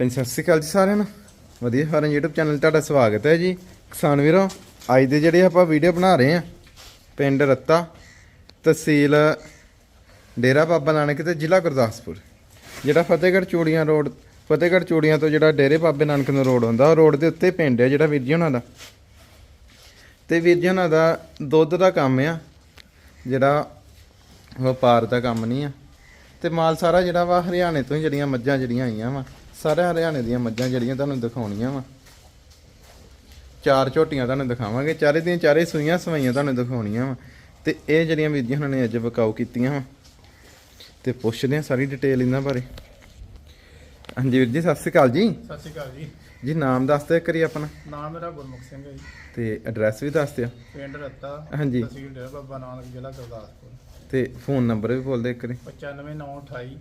ਹਾਂਜੀ ਸਤਿ ਸ਼੍ਰੀ ਅਕਾਲ ਜੀ ਸਾਰਿਆਂ ਨੂੰ। ਵਧੀਆ ਫਾਰਮ YouTube ਚੈਨਲ ਤੁਹਾਡਾ ਸਵਾਗਤ ਹੈ ਜੀ। ਕਿਸਾਨ ਵੀਰੋ, ਅੱਜ ਦੇ ਜਿਹੜੇ ਆਪਾਂ ਵੀਡੀਓ ਬਣਾ ਰਹੇ ਆ ਪਿੰਡ ਰੱਤਾ, ਤਹਿਸੀਲ ਡੇਰਾ ਬਾਬਾ ਨਾਨਕ ਤੇ ਜ਼ਿਲ੍ਹਾ ਗੁਰਦਾਸਪੁਰ। ਜਿਹੜਾ ਫਤਿਹਗੜ੍ਹ ਚੂੜੀਆਂ ਰੋਡ, ਫਤਿਹਗੜ੍ਹ ਚੂੜੀਆਂ ਤੋਂ ਜਿਹੜਾ ਡੇਰੇ ਬਾਬੇ ਨਾਨਕ ਨੂੰ ਰੋਡ ਹੁੰਦਾ, ਉਹ ਰੋਡ ਦੇ ਉੱਤੇ ਪਿੰਡ ਹੈ ਜਿਹੜਾ ਵੀਰ ਜੀ ਉਹਨਾਂ ਦਾ। ਤੇ ਵੀਰ ਜੀ ਉਹਨਾਂ ਦਾ ਦੁੱਧ ਦਾ ਕੰਮ ਆ, ਜਿਹੜਾ ਵਪਾਰ ਦਾ ਕੰਮ ਨਹੀਂ ਆ। ਤੇ ਮਾਲ ਸਾਰਾ ਜਿਹੜਾ ਵਾ ਹਰਿਆਣੇ ਤੋਂ ਹੀ ਜਿਹੜੀਆਂ ਮੱਝਾਂ ਜਿਹੜੀਆਂ ਆਈਆਂ ਵਾ ਸਾਰੇ ਹਰਿਆਣੇ ਦੀਆਂ ਮੱਝਾਂ ਜਿਹੜੀਆਂ ਤੁਹਾਨੂੰ ਦਿਖਾਉਣੀਆਂ ਵਾ। ਚਾਰ ਝੋਟੀਆਂ ਤੁਹਾਨੂੰ ਦਿਖਾਵਾਂਗੇ ਚਾਰੇ ਦੀਆਂ ਚਾਰੇ ਸੂਈਆਂ ਸਵਾਈਆਂ ਤੁਹਾਨੂੰ ਦਿਖਾਉਣੀਆਂ ਵਾ। ਤੇ ਇਹ ਜਿਹੜੀਆਂ ਵੀਰ ਜੀ ਉਹਨਾਂ ਨੇ ਅੱਜ ਵਿਕਾਊ ਕੀਤੀਆਂ ਵਾ। ਤੇ ਪੁੱਛਦੇ ਆ ਸਾਰੀ ਡਿਟੇਲ ਇਹਨਾਂ ਬਾਰੇ। ਹਾਂਜੀ ਵੀਰ ਜੀ ਸਤਿ ਸ਼੍ਰੀ ਅਕਾਲ ਜੀ। ਸਤਿ ਸ਼੍ਰੀ ਅਕਾਲ ਜੀ। ਜੀ ਨਾਮ ਦੱਸ ਦਿਓ ਕਰੀ ਆਪਣਾ। ਨਾਮ ਮੇਰਾ ਗੁਰਮੁਖ ਸਿੰਘ ਹੈ ਜੀ। ਤੇ ਐਡਰੈਸ ਵੀ ਦੱਸ ਦਿਓ। ਪਿੰਡ ਰੱਤਾ। ਹਾਂਜੀ। ਤਹਿਸੀਲ ਡੇਰਾ ਬਾਬਾ ਨਾਨਕ ਜ਼ਿਲ੍ਹਾ ਗੁਰਦਾਸਪੁਰ। ਤੇ ਫੋਨ ਨੰਬਰ ਵੀ ਬੋਲ ਦੇ ਕਰੀ 95928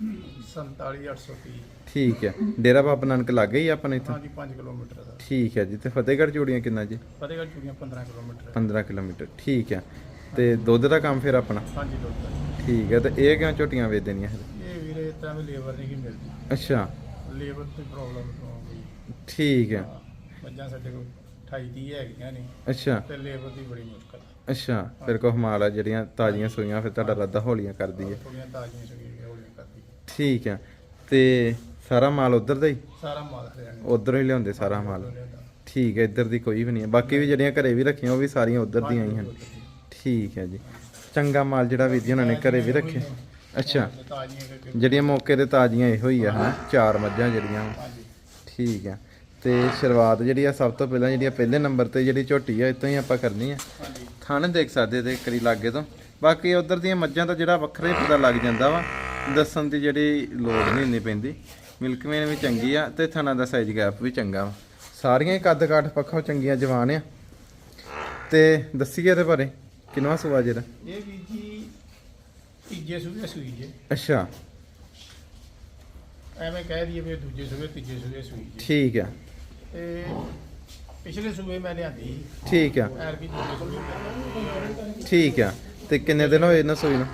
47830 ਠੀਕ ਹੈ। ਡੇਰਾ ਬਾਬਾ ਨਾਨਕ ਲੱਗੇ ਹੀ ਆਪਣੇ ਇੱਥੋਂ? ਹਾਂਜੀ 5 ਕਿਲੋਮੀਟਰ ਦਾ। ਠੀਕ ਹੈ ਜੀ। ਤੇ ਫਤਿਹਗੜ੍ਹ ਚੂੜੀਆਂ ਕਿੰਨਾ ਜੀ? ਫਤਿਹਗੜ੍ਹ ਚੂੜੀਆਂ 15 ਕਿਲੋਮੀਟਰ। 15 ਕਿਲੋਮੀਟਰ। ਠੀਕ ਹੈ। ਤੇ ਦੁੱਧ ਦਾ ਕੰਮ ਫਿਰ ਆਪਣਾ? ਹਾਂਜੀ ਲੋਕਾਂ ਠੀਕ ਹੈ। ਤੇ ਇਹ ਕਿਉਂ ਝੋਟੀਆਂ ਵੇਚ ਦੇਣੀਆਂ ਫਿਰ ਇਹ ਵੀਰੇ ਤਾਂ ਵੀ ਲੇਬਰ ਨਹੀਂ ਗੀ ਮਿਲਦੀ। ਅੱਛਾ। ਲੇਬਰ ਦੀ ਪ੍ਰੋਬਲਮ ਹੋ ਗਈ ਠੀਕ ਹੈ। ਮੱਝਾਂ ਸਾਡੇ ਕੋਲ 28 30 ਹੈਗੀਆਂ ਨੇ। ਅੱਛਾ। ਤੇ ਲੇਬਰ ਦੀ ਬੜੀ ਮੁਸ਼ਕਲ ਅੱਛਾ। ਫਿਰ ਕੋ ਹਮਾਲ ਜਿਹੜੀਆਂ ਤਾਜ਼ੀਆਂ ਸੂਈਆਂ ਫਿਰ ਤੁਹਾਡਾ ਰੱਦਾ ਹੌਲੀਆਂ ਕਰਦੀ ਹੈ। ਥੋੜੀਆਂ ਤਾਜ਼ੀਆਂ ਠੀਕ ਹੈ ਤੇ ਸਾਰਾ ਮਾਲ ਉਧਰ ਦਾ ਹੀ? ਸਾਰਾ ਮਾਲ ਹਰਿਆਣੇ ਉਧਰੋਂ ਹੀ ਲਿਆਉਂਦੇ ਸਾਰਾ ਮਾਲ? ਠੀਕ ਹੈ ਇੱਧਰ ਦੀ ਕੋਈ ਵੀ ਨਹੀਂ ਹੈ ਬਾਕੀ ਵੀ ਜਿਹੜੀਆਂ ਘਰੇ ਵੀ ਰੱਖੀਆਂ ਉਹ ਵੀ ਸਾਰੀਆਂ ਉਧਰ ਦੀਆਂ ਹੀ ਹਨ। ਠੀਕ ਹੈ ਜੀ। ਚੰਗਾ ਮਾਲ ਜਿਹੜਾ ਵੀਰ ਜੀ ਉਹਨਾਂ ਨੇ ਘਰੇ ਵੀ ਰੱਖੇ। ਅੱਛਾ। ਜਿਹੜੀਆਂ ਮੌਕੇ ਤੇ ਤਾਜ਼ੀਆਂ ਇਹੋ ਹੀ ਆ ਹਨਾ? ਚਾਰ ਮੱਝਾਂ ਜਿਹੜੀਆਂ। ਠੀਕ ਆ। ਤੇ ਸ਼ੁਰੂਆਤ ਜਿਹੜੀ ਆ ਸਭ ਤੋਂ ਪਹਿਲਾਂ ਜਿਹੜੀ ਆ ਪਹਿਲੇ ਨੰਬਰ ਤੇ ਜਿਹੜੀ ਝੋਟੀ ਆ ਇਤੋਂ ਹੀ ਆਪਾਂ ਕਰਨੀ ਆ। ਥਣ ਦੇਖ ਸਕਦੇ ਤੇ ਕਰੀ ਲਾਗੇ ਤੋਂ। ਬਾਕੀ ਉਧਰ ਦੀਆਂ ਮੱਝਾਂ ਦਾ ਜਿਹੜਾ ਵੱਖਰਾ ਹੀ ਪਤਾ ਲੱਗ ਜਾਂਦਾ ਵਾ। ਦੱਸਣ ਦੀ ਜਿਹੜੀ ਲੋੜ ਨਹੀਂ ਇੰਨੀ ਪੈਂਦੀ। ਮਿਲਕਮੇਨ ਵੀ ਚੰਗੀ ਆ ਤੇ ਥਣਾ ਦਾ ਸਾਈਜ਼ ਗੈਪ ਵੀ ਚੰਗਾ ਵਾ। ਸਾਰੀਆਂ ਹੀ ਕੱਦ ਕਾਠ ਪੱਖੋਂ ਚੰਗੀਆਂ ਜਵਾਨ ਆ। ਤੇ ਦੱਸੀਏ ਇਹਦੇ ਬਾਰੇ ਕਿੰਨਵਾ ਸੁਆ ਜਿਹੜਾ ਇਹ ਵੀ ਜੀ ਤੀਜੇ ਸੂਏ ਸੂਈ ਜੇ। ਅੱਛਾ। ਐਵੇਂ ਕਹਿ ਦਈਏ ਵੀ ਦੂਜੇ ਸੂਏ ਤੀਜੇ ਸੂਏ ਸੂਈ ਜੇ। ਠੀਕ ਆ। ਤੇ ਪਿਛਲੇ ਸੂਏ ਮੈਂ ਲਿਆਂਦੀ ਠੀਕ ਆ। ਐਰ ਵੀ ਦੂਜੇ ਸੂਏ। ਠੀਕ ਆ। ਤੇ ਕਿੰਨੇ ਦਿਨ ਹੋਏ ਇਹਨਾਂ ਸੂਈ ਨੂੰ?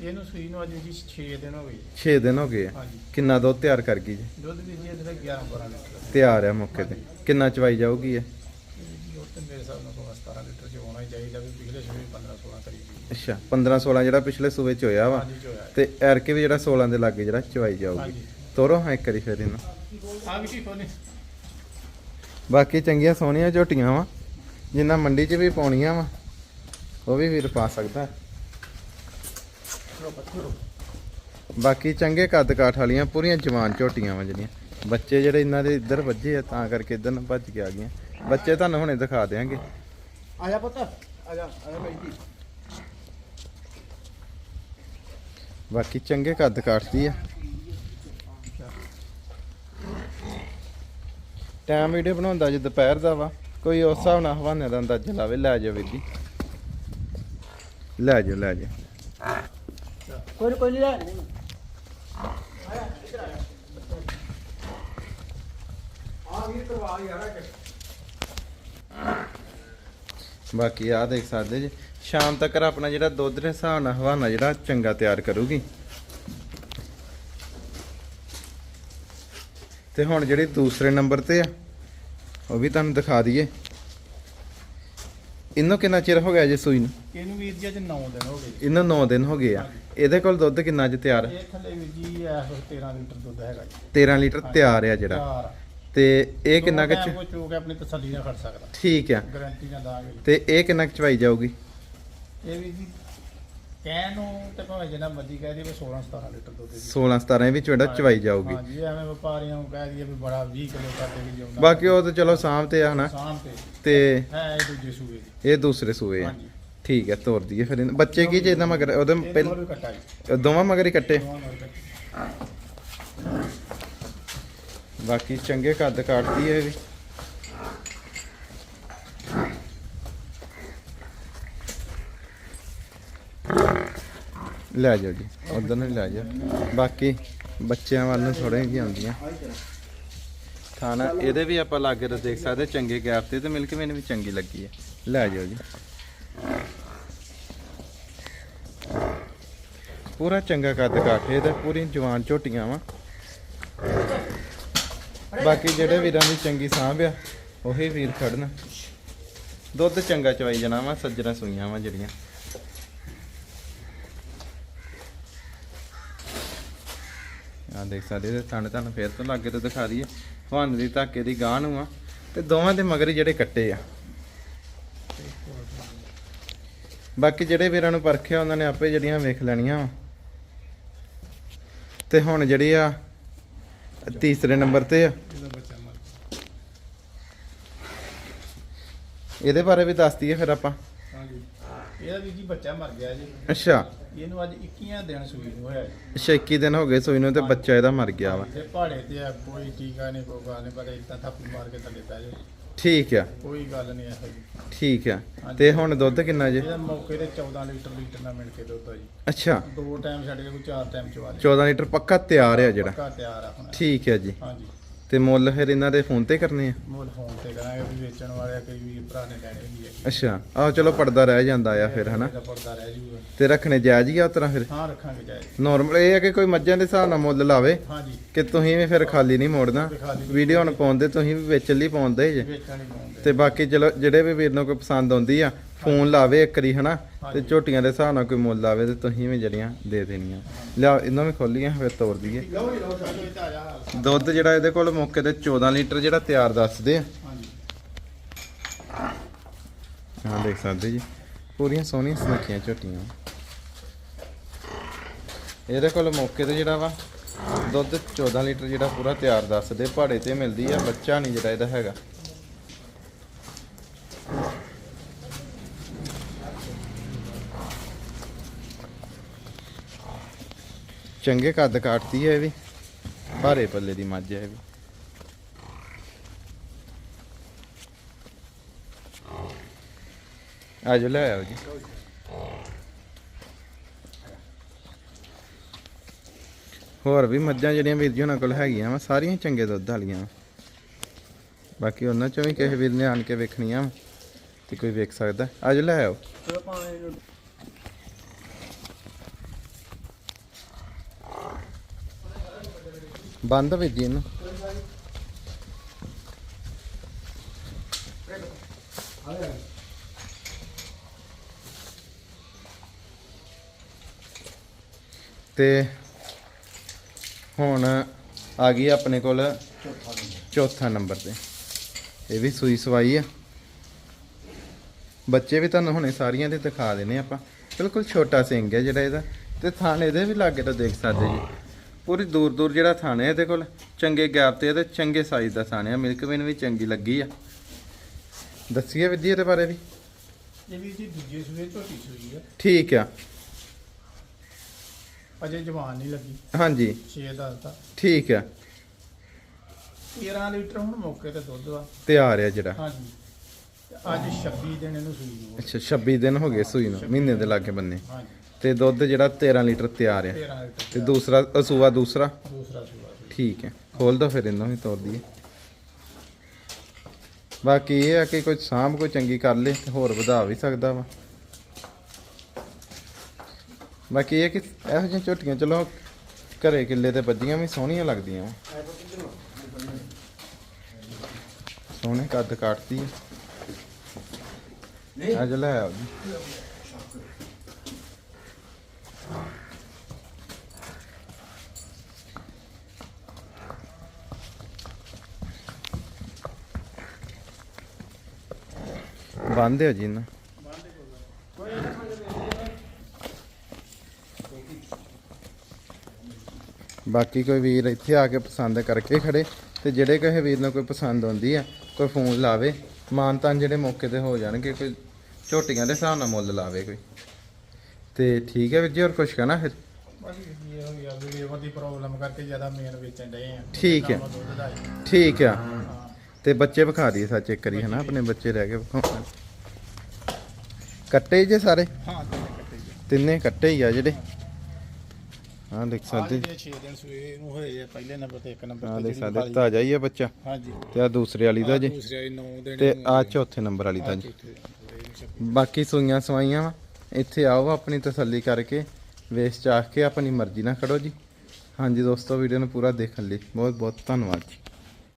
ਇਹਨੂੰ ਸੂਈ ਨੂੰ ਅੱਜ ਜੀ 6 ਦਿਨ ਹੋ ਗਏ। 6 ਦਿਨ ਹੋ ਗਏ ਆ। ਹਾਂਜੀ। ਕਿੰਨਾ ਦੁੱਧ ਤਿਆਰ ਕਰ ਗਈ ਜੀ? ਦੁੱਧ ਵੀ ਜੀ ਇਹਦਾ 11 12 ਲੀਟਰ। ਤਿਆਰ ਆ ਮੌਕੇ ਤੇ। ਕਿੰਨਾ ਚਵਾਈ ਜਾਊਗੀ ਇਹ? ਉਹ ਤੇ ਮੇਰੇ ਹਿਸਾਬ ਨਾਲ ਕੋਲ 17 ਲੀਟਰ ਚ ਹੋਣਾ ਹੀ ਚਾਹੀਦਾ ਵੀ ਪਿਛਲੇ ਸੂਏ 15 16 ਕਰੀਬ ਅੱਛਾ 15 16 ਜਿਹੜਾ ਪਿਛਲੇ ਸੂਬੇ ਚ ਹੋਇਆ ਵਾ। ਹਾਂਜੀ ਚ ਹੋਇਆ। ਤੇ ਐਰਕੇ ਵੀ ਜਿਹੜਾ 16 ਦੇ ਲਾਗੇ ਜਿਹੜਾ ਚਵਾਈ ਜਾਊਗੀ। ਹਾਂਜੀ। ਤੋਰੋ ਹਾਂ ਇੱਕ ਵਾਰੀ ਫਿਰ ਇਹਨੂੰ। ਆ ਵੀ ਕੀ ਕੋਨੇ ਬਾਕੀ ਚੰਗੀਆਂ ਸੋਹਣੀਆਂ ਝੋਟੀਆਂ ਵਾ। ਜਿੰਨਾ ਮੰਡੀ 'ਚ ਵੀ ਪਾਉਣੀਆਂ ਵਾ ਉਹ ਵੀ ਵੀਰ ਪਾ ਸਕਦਾ। ਬਾਕੀ ਚੰਗੇ ਕੱਦ ਕਾਠ ਵਾਲੀਆਂ ਪੂਰੀਆਂ ਜਵਾਨ ਝੋਟੀਆਂ ਵਾ ਜਿਹੜੀਆਂ। ਬੱਚੇ ਜਿਹੜੇ ਇਹਨਾਂ ਦੇ ਇੱਧਰ ਵੱਜੇ ਆ ਤਾਂ ਕਰਕੇ ਇੱਧਰ ਨੂੰ ਭੱਜ ਕੇ ਆ ਗਈਆਂ। ਬੱਚੇ ਤੁਹਾਨੂੰ ਹੁਣੇ ਦਿਖਾ ਦੇਾਂਗੇ ਆ ਜਾ ਪੁੱਤ ਆ ਜਾ ਆ ਜਾ। ਜੀ ਬਾਕੀ ਚੰਗੇ ਕੱਦ ਕਾਠਦੀ ਆ। ਟਾਈਮ ਵੀਡੀਓ ਬਣਾਉਂਦਾ ਜੇ ਦੁਪਹਿਰ ਦਾ ਵਾ। ਕੋਈ ਉਸ ਹਿਸਾਬ ਨਾਲ ਹਵਾਨੇ ਦਾ ਅੰਦਾਜ਼ਾ ਲਾਵੇ ਲੈ ਜਾਓ ਵੀਰ ਜੀ। ਲੈ ਜਾਓ ਲੈ ਜਾਓ ਕੋਈ ਕੋਈ ਨਹੀਂ ਲੈ। ਆ ਵੀ ਕਰਵਾ ਯਾਰ ਬਾਕੀ ਆ ਦੇਖ ਸਕਦੇ ਜੀ। ਸ਼ਾਮ ਤੱਕ ਆਪਣਾ ਜਿਹੜਾ ਦੁੱਧ ਦੇ ਹਿਸਾਬ ਨਾਲ ਹਵਾਨਾ ਜਿਹੜਾ ਚੰਗਾ ਤਿਆਰ ਕਰੂਗੀ। ਤੇ ਹੁਣ ਜਿਹੜੇ ਦੂਸਰੇ ਨੰਬਰ ਤੇ ਆ, ਉਹ ਵੀ ਤੁਹਾਨੂੰ ਦਿਖਾ ਦਈਏ। ਇਹਨੂੰ ਕਿੰਨਾ ਚਿਰ ਹੋ ਗਿਆ ਜੀ ਸੂਈ ਨੂੰ ਇਹਨੂੰ ਵੀਰ ਜੀ ਅੱਜ 9 ਦਿਨ ਹੋ ਗਏ ਜੀ। ਇਹਨੂੰ 9 ਦਿਨ ਹੋ ਗਏ ਆ ਇਹਦੇ ਕੋਲ ਦੁੱਧ ਕਿੰਨਾ ਅੱਜ ਤਿਆਰ ਇਹ ਥੱਲੇ ਵੀਰ ਜੀ ਇਸ ਵਕਤ 13 ਲੀਟਰ ਦੁੱਧ ਹੈਗਾ ਜੀ 13 ਲੀਟਰ ਤਿਆਰ ਆ ਜਿਹੜਾ ਚਾਰ ਤੇ ਇਹ ਕਿੰਨਾ ਕੁ ਚ ਚੋ ਕੇ ਆਪਣੀ ਤਸੱਲੀ ਨਾਲ ਖੜ ਸਕਦਾ ਠੀਕ ਆ ਗਾਰੰਟੀ ਨਾਲ ਦਾਂਗੇ ਤੇ ਇਹ ਕਿੰਨਾ ਕੁ ਚਵਾਈ ਜਾਊਗੀ ਇਹ ਵੀ ਜੀ ਕਹਿਣ ਨੂੰ ਤੇ ਭਾਵੇਂ ਜਿੰਨਾ ਮਰਜ਼ੀ ਕਹਿ ਦਈਏ ਵੀ 16 17 ਲੀਟਰ ਦੁੱਧ ਦੀ 16 17 ਵਿੱਚ ਜਿਹੜਾ ਚਵਾਈ ਜਾਊਗੀ। ਹਾਂਜੀ ਐਵੇਂ ਵਪਾਰੀਆਂ ਨੂੰ ਕਹਿ ਦਈਏ ਵੀ ਬੜਾ 20 ਕਿਲੋ ਕਰਦੇ ਵੀ ਜਿਉਂਦਾ। ਬਾਕੀ ਉਹ ਤਾਂ ਚਲੋ ਸਾਂਭ ਤੇ ਆ ਹਨਾ? ਸਾਮ ਤੇ। ਤੇ ਹੈ ਇਹ ਦੂਜੇ ਸੂਏ ਦੀ। ਇਹ ਦੂਸਰੇ ਸੂਏ ਆ। ਠੀਕ ਹੈ ਤੋਰ ਦਈਏ ਫਿਰ ਇਹਨੂੰ। ਬੱਚੇ ਕੀ ਜੇ ਮਗਰ ਉਹਦੇ ਪਹਿਲ ਦੋਵਾਂ ਮਗਰ ਹੀ ਕੱਟੇ। ਬਾਕੀ ਚੰਗੇ ਕੱਦ ਕਾਟਦੀ ਹੈ ਇਹ ਵੀ। ਲੈ ਜਾਓ ਜੀ ਉਧਰ ਨੂੰ ਲੈ ਜਾਓ। ਬਾਕੀ ਬੱਚਿਆਂ ਵੱਲ ਨੂੰ ਥੋੜੇ ਜਿਹੀ ਆਉਂਦੀਆਂ। ਥਾਣਾ ਇਹਦੇ ਵੀ ਆਪਾਂ ਲਾਗੇ ਤੋਂ ਦੇਖ ਸਕਦੇ ਚੰਗੇ ਗੈਪ ਤੇ ਤੇ ਮਿਲਕ ਮੈਨੂੰ ਵੀ ਚੰਗੀ ਲੱਗੀ ਹੈ। ਲੈ ਜਾਓ ਜੀ। ਪੂਰਾ ਚੰਗਾ ਕੱਦ ਕਾਠੇ ਤੇ ਪੂਰੀ ਜਵਾਨ ਝੋਟੀਆਂ ਵਾ। ਬਾਕੀ ਜਿਹੜੇ ਵੀਰਾਂ ਦੀ ਚੰਗੀ ਸਾਂਭ ਆ ਉਹੀ ਵੀਰ ਖੜਨ। ਦੁੱਧ ਚੰਗਾ ਚਵਾਈ ਜਾਣਾ ਵਾ ਸੱਜਣਾ ਸੂਈਆਂ ਵਾ ਜਿਹੜੀਆਂ। ਦੇਖ ਸਕਦੇ ਤੇ ਥਣ ਤੁਹਾਨੂੰ ਫੇਰ ਤੋਂ ਲਾਗੇ ਤੇ ਦਿਖਾ ਦਈਏ। ਹਵਨ ਦੀ ਧਾਕੇ ਦੀ ਗਾਂ ਨੂੰ ਆ, ਤੇ ਦੋਵਾਂ ਦੇ ਮਗਰ ਜਿਹੜੇ ਕੱਟੇ ਆ। ਬਾਕੀ ਜਿਹੜੇ ਵੀਰਾਂ ਨੂੰ ਪਰਖਿਆ, ਉਹਨਾਂ ਨੇ ਆਪੇ ਜਿਹੜੀਆਂ ਵੇਖ ਲੈਣੀਆਂ ਵਾ। ਤੇ ਹੁਣ ਜਿਹੜੀ ਆ, ਤੀਸਰੇ ਨੰਬਰ ਤੇ ਆ। ਇਹਦੇ ਬਾਰੇ ਵੀ ਦੱਸਦੀ ਦਈਏ ਫਿਰ ਆਪਾਂ। ਇਹਦਾ ਵੀ ਜੀ ਬੱਚਾ ਮਰ ਗਿਆ ਜੀ। ਅੱਛਾ। ਇਹਨੂੰ ਅੱਜ 21 ਦਿਨ ਸੂਈ ਨੂੰ ਹੋਇਆ ਜੀ। ਅੱਛਾ 21 ਦਿਨ ਹੋ ਗਏ ਸੋਈ ਨੂੰ ਤੇ ਬੱਚਾ ਇਹਦਾ ਮਰ ਗਿਆ ਵਾ। ਤੇ ਪਹਾੜੇ ਤੇ ਆ ਕੋਈ ਟੀਕਾ ਨਹੀਂ ਕੋਈ ਗੱਲ ਨਹੀਂ ਪਰ ਇਦਾਂ ਥੱਪੀ ਮਾਰ ਕੇ ਥੱਲੇ ਪੈ ਜਾਓ। ਠੀਕ ਆ। ਕੋਈ ਗੱਲ ਨਹੀਂ ਇਹੋ ਜੀ। ਠੀਕ ਆ। ਤੇ ਹੁਣ ਦੁੱਧ ਕਿੰਨਾ ਜੇ? ਇਹਦਾ ਮੌਕੇ ਤੇ 14 ਲੀਟਰ ਲੀਟਰ ਨਾਲ ਮਿਲ ਕੇ ਦੁੱਧ ਆ ਜੀ। ਅੱਛਾ। ਦੋ ਟਾਈਮ ਛੱਡ ਕੇ ਕੋਈ ਚਾਰ ਟਾਈਮ ਚਵਾ ਲਿਆ। 14 ਲੀਟਰ ਪੱਕਾ ਤਿਆਰ ਆ ਜਿਹੜਾ। ਪੱਕਾ ਤਿਆਰ ਆ ਹੁਣ। ਠੀਕ ਹੈ ਜੀ। ਹਾਂਜੀ। ਤੇ ਮੁੱਲ ਫਿਰ ਇਹਨਾਂ ਦੇ ਫੋਨ ਤੇ ਕਰਨੇ ਆ? ਮੁੱਲ ਫੋਨ ਤੇ ਕਰਾਂਗੇ ਵੀ ਵੇਚਣ ਵਾਲੇ ਆ, ਕਈ ਵੀ ਭਰਾ ਨੇ ਲੈਣੇ ਵੀ ਹੈ ਅੱਛਾ ਆਹ ਚਲੋ ਪੜਦਾ ਰਹਿ ਜਾਂਦਾ ਆ ਫਿਰ ਹਨਾ? ਇਹਦਾ ਪੜਦਾ ਰਹਿ ਜੂਗਾ। ਤੇ ਰੱਖਣੇ ਜਾਇਜ਼ ਹੀ ਆ ਉਤਰਾ ਫਿਰ? ਹਾਂ ਰੱਖਾਂਗੇ ਜਾਇਜ਼। ਨਾਰਮਲ ਇਹ ਆ ਕਿ ਕੋਈ ਮੱਝਾਂ ਦੇ ਹਿਸਾਬ ਨਾਲ ਮੁੱਲ ਲਾਵੇ? ਹਾਂਜੀ। ਕਿ ਤੁਸੀਂ ਵੀ ਫਿਰ ਖਾਲੀ ਨਹੀਂ ਮੋੜਨਾ? ਵੀਡੀਓ ਹੁਣ ਪਾਉਂਦੇ ਤੁਸੀਂ ਵੀ ਵਿੱਚ ਲਈ ਪਾਉਂਦੇ ਜੇ। ਵੇਚਣ ਨਹੀਂ ਪਾਉਂਦੇ। ਤੇ ਬਾਕੀ ਚਲੋ ਜਿਹੜੇ ਵੀ ਵੀਰ ਨੂੰ ਕੋਈ ਪਸੰਦ ਆਉਂਦੀ ਆ ਫੋਨ ਲਾਵੇ ਇੱਕ ਵਾਰੀ ਹਨਾ? ਤੇ। ਝੋਟੀਆਂ ਦੇ ਹਿਸਾਬ ਨਾਲ ਕੋਈ ਮੁੱਲ ਲਾਵੇ ਤੇ ਤੁਸੀਂ ਵੀ ਜਿਹੜੀਆਂ ਦੇ ਦੇਣੀਆਂ। ਲਿਆ ਇਹਨਾਂ ਵੀ ਖੋਲੀਆਂ ਫਿਰ ਤੋੜ ਦਈਏ। ਦੁੱਧ ਜਿਹੜਾ ਇਹਦੇ ਕੋਲ ਮੌਕੇ ਤੇ 14 ਲੀਟਰ ਜਿਹੜਾ ਤਿਆਰ ਦੱਸਦੇ ਆ। ਹਾਂਜੀ। ਹਾਂ ਦੇਖ ਸਕਦੇ ਜੀ ਪੂਰੀਆਂ ਸੋਹਣੀਆਂ ਸੁਨੱਖੀਆਂ ਝੋਟੀਆਂ। ਇਹਦੇ ਕੋਲ ਮੌਕੇ ਤੇ ਜਿਹੜਾ ਵਾ ਦੁੱਧ 14 ਲੀਟਰ ਜਿਹੜਾ ਪੂਰਾ ਤਿਆਰ ਦੱਸਦੇ ਪਹਾੜੇ ਤੇ ਮਿਲਦੀ ਆ ਬੱਚਾ ਨਹੀਂ ਜਿਹੜਾ ਇਹਦਾ ਹੈਗਾ। ਚੰਗੇ ਕੱਦ ਕਾਟਦੀ ਹੈ ਇਹ ਵੀ। ਭਾਰੇ ਪੱਲੇ ਦੀ ਮੱਝ ਹੈ ਇਹ ਵੀ। ਆਜੋ ਲੈ ਆਓ ਜੀ। ਹੋਰ ਵੀ ਮੱਝਾਂ ਜਿਹੜੀਆਂ ਵੀਰ ਜੀ ਉਹਨਾਂ ਕੋਲ ਹੈਗੀਆਂ ਵਾ, ਸਾਰੀਆਂ ਚੰਗੇ ਦੁੱਧ ਵਾਲੀਆਂ ਵਾਂ। ਬਾਕੀ ਉਹਨਾਂ ਚੋਂ ਵੀ ਕਿਸੇ ਵੀਰ ਨੇ ਆਣ ਕੇ ਵੇਖਣੀਆਂ ਵਾਂ, ਤੇ ਕੋਈ ਵੇਖ ਸਕਦਾ। ਅੱਜ ਲੈ ਆਓ ਚਲੋ ਪਾਣੀ ਨੂੰ ਬੰਦ ਵੇਜੀ ਜੀ ਇਹਨੂੰ। ਤੇ ਹੁਣ ਆ ਗਈ ਆਪਣੇ ਕੋਲ ਚੌਥਾ ਨੰਬਰ ਤੇ। ਇਹ ਵੀ ਸੂਈ ਸਵਾਈ ਆ। ਬੱਚੇ ਵੀ ਤੁਹਾਨੂੰ ਹੁਣੇ ਸਾਰੀਆਂ ਦੇ ਦਿਖਾ ਦੇਣੇ ਆਪਾਂ। ਬਿਲਕੁਲ ਛੋਟਾ ਸਿੰਘ ਹੈ ਜਿਹੜਾ ਇਹਦਾ। ਤੇ ਥਾਣੇ ਇਹਦੇ ਵੀ ਲਾਗੇ ਤਾਂ ਦੇਖ ਸਕਦੇ ਜੀ। ਪੂਰੀ ਦੂਰ ਦੂਰ ਜਿਹੜਾ ਥਾਣੇ ਹੈ ਇਹਦੇ ਕੋਲ ਚੰਗੇ ਗੈਪ ਤੇ ਇਹਦੇ ਚੰਗੇ ਸਾਈਜ਼ ਦਾ ਥਾਣੇ ਆ ਮਿਲਕ ਵੇਨ ਵੀ ਚੰਗੀ ਲੱਗੀ ਆ। ਦੱਸੀਏ ਵਿਧੀ ਇਹਦੇ ਬਾਰੇ ਵੀ। ਇਹ ਵੀ ਜੀ ਦੂਜੇ ਸੂਏ ਝੋਟੀ ਸੂਈ ਆ। ਠੀਕ ਆ। ਅਜੇ ਜਵਾਨ ਨਹੀਂ ਲੱਗੀ। ਹਾਂਜੀ। 6 ਦਾ ਤਾਂ। ਠੀਕ ਆ। 13 ਲੀਟਰ ਹੁਣ ਮੌਕੇ ਤੇ ਦੁੱਧ ਆ ਤਿਆਰ ਆ ਜਿਹੜਾ। ਹਾਂਜੀ। ਤੇ ਅੱਜ 26 ਦਿਨ ਇਹਨੂੰ ਸੂਈ ਨੂੰ ਅੱਛਾ 26 ਦਿਨ ਹੋ ਗਏ ਸੂਈ ਨੂੰ। ਮਹੀਨੇ ਦੇ ਲਾਗੇ ਬੰਨੇ। ਹਾਂਜੀ। ਤੇ ਦੁੱਧ ਜਿਹੜਾ 13 ਲੀਟਰ ਤਿਆਰ ਆ 13 ਲੀਟਰ ਤੇ ਦੂਸਰਾ ਅਸੂਆ ਦੂਸਰਾ? ਦੂਸਰਾ ਸੂਆ। ਸੀ। ਠੀਕ ਹੈ। ਖੋਲ ਦੋ ਫਿਰ ਇਹਨੂੰ ਵੀ ਤੋੜ ਦਈਏ। ਬਾਕੀ ਇਹ ਆ ਕਿ ਕੋਈ ਸਾਂਭ ਕੋਈ ਚੰਗੀ ਕਰ ਲੇ ਤੇ ਹੋਰ ਵਧਾ ਵੀ ਸਕਦਾ ਵਾ। ਬਾਕੀ ਇਹ ਕਿ ਇਹੋ ਜਿਹੀਆਂ ਝੋਟੀਆਂ ਚਲੋ ਘਰੇ ਕਿੱਲੇ ਤੇ ਵੱਜੀਆਂ ਵੀ ਸੋਹਣੀਆਂ ਲੱਗਦੀਆਂ ਵਾ। ਸੋਹਣੇ ਕੱਦ ਕੱਟਦੀ ਹੈ ਅੱਜ ਲੈ ਆਓ ਜੀ। ਬੰਦ ਹੋ ਜੀ ਨਾ ਬਾਕੀ ਕੋਈ ਵੀਰ ਇੱਥੇ ਆ ਕੇ ਪਸੰਦ ਕਰਕੇ ਖੜੇ ਤੇ ਜਿਹੜੇ ਕਿਸੇ ਵੀਰ ਨੂੰ ਕੋਈ ਪਸੰਦ ਆਉਂਦੀ ਆ ਕੋਈ ਫੋਨ ਲਾਵੇ ਮਾਨਤਾਨ ਜਿਹੜੇ ਮੌਕੇ ਤੇ ਹੋ ਜਾਣਗੇ ਕੋਈ ਝੋਟੀਆਂ ਦੇ ਹਿਸਾਬ ਨਾਲ ਮੁੱਲ ਲਾਵੇ ਕੋਈ। ਤੇ ਠੀਕ ਹੈ ਵੀਰ ਜੀ ਹੋਰ ਕੁਛ ਕਹਿਣਾ ਫਿਰ? ਠੀਕ ਹੈ। ਠੀਕ ਆ। ਤੇ ਬੱਚੇ ਵਿਖਾ ਦਈਏ ਸੱਚ ਇੱਕ ਵਾਰੀ ਹਨਾ? ਆਪਣੇ ਬੱਚੇ ਰਹਿ ਗਏ ਵਿਖਾਉਣ। ਕੱਟੇ ਜੇ ਸਾਰੇ? ਹਾਂ ਤਿੰਨ ਕੱਟੇ ਜੀ ਤਿੰਨੇ ਕੱਟੇ ਹੀ ਆ ਜਿਹੜੇ? ਹਾਂ ਦੇਖ ਸਕਦੇ ਅੱਜ 6 ਦਿਨ ਸੂਏ ਨੂੰ ਹੋਏ ਆ ਪਹਿਲੇ ਨੰਬਰ ਤੇ ਇੱਕ ਨੰਬਰ ਹਾਂ ਦੇਖ ਸਕਦੇ ਤਾਜ਼ਾ ਹੀ ਆ ਬੱਚਾ। ਹਾਂਜੀ। ਤੇ ਆ ਦੂਸਰੇ ਵਾਲੀ ਦਾ ਜੀ। ਦੂਸਰੇ 9 ਦਿਨ ਤੇ ਆ। ਚੌਥੇ ਨੰਬਰ ਵਾਲੀ ਦਾ ਜੀ। ਬਾਕੀ ਸੂਈਆਂ ਸਵਾਈਆਂ ਵਾ। ਇੱਥੇ ਆਓ ਆਪਣੀ ਤਸੱਲੀ ਕਰਕੇ ਵੇਚ ਚਾਖ ਕੇ ਆਪਣੀ ਮਰਜ਼ੀ ਨਾਲ ਖੜੋ ਜੀ। ਹਾਂਜੀ ਦੋਸਤੋ ਵੀਡੀਓ ਨੂੰ ਪੂਰਾ ਦੇਖਣ ਲਈ ਬਹੁਤ ਬਹੁਤ ਧੰਨਵਾਦ ਜੀ।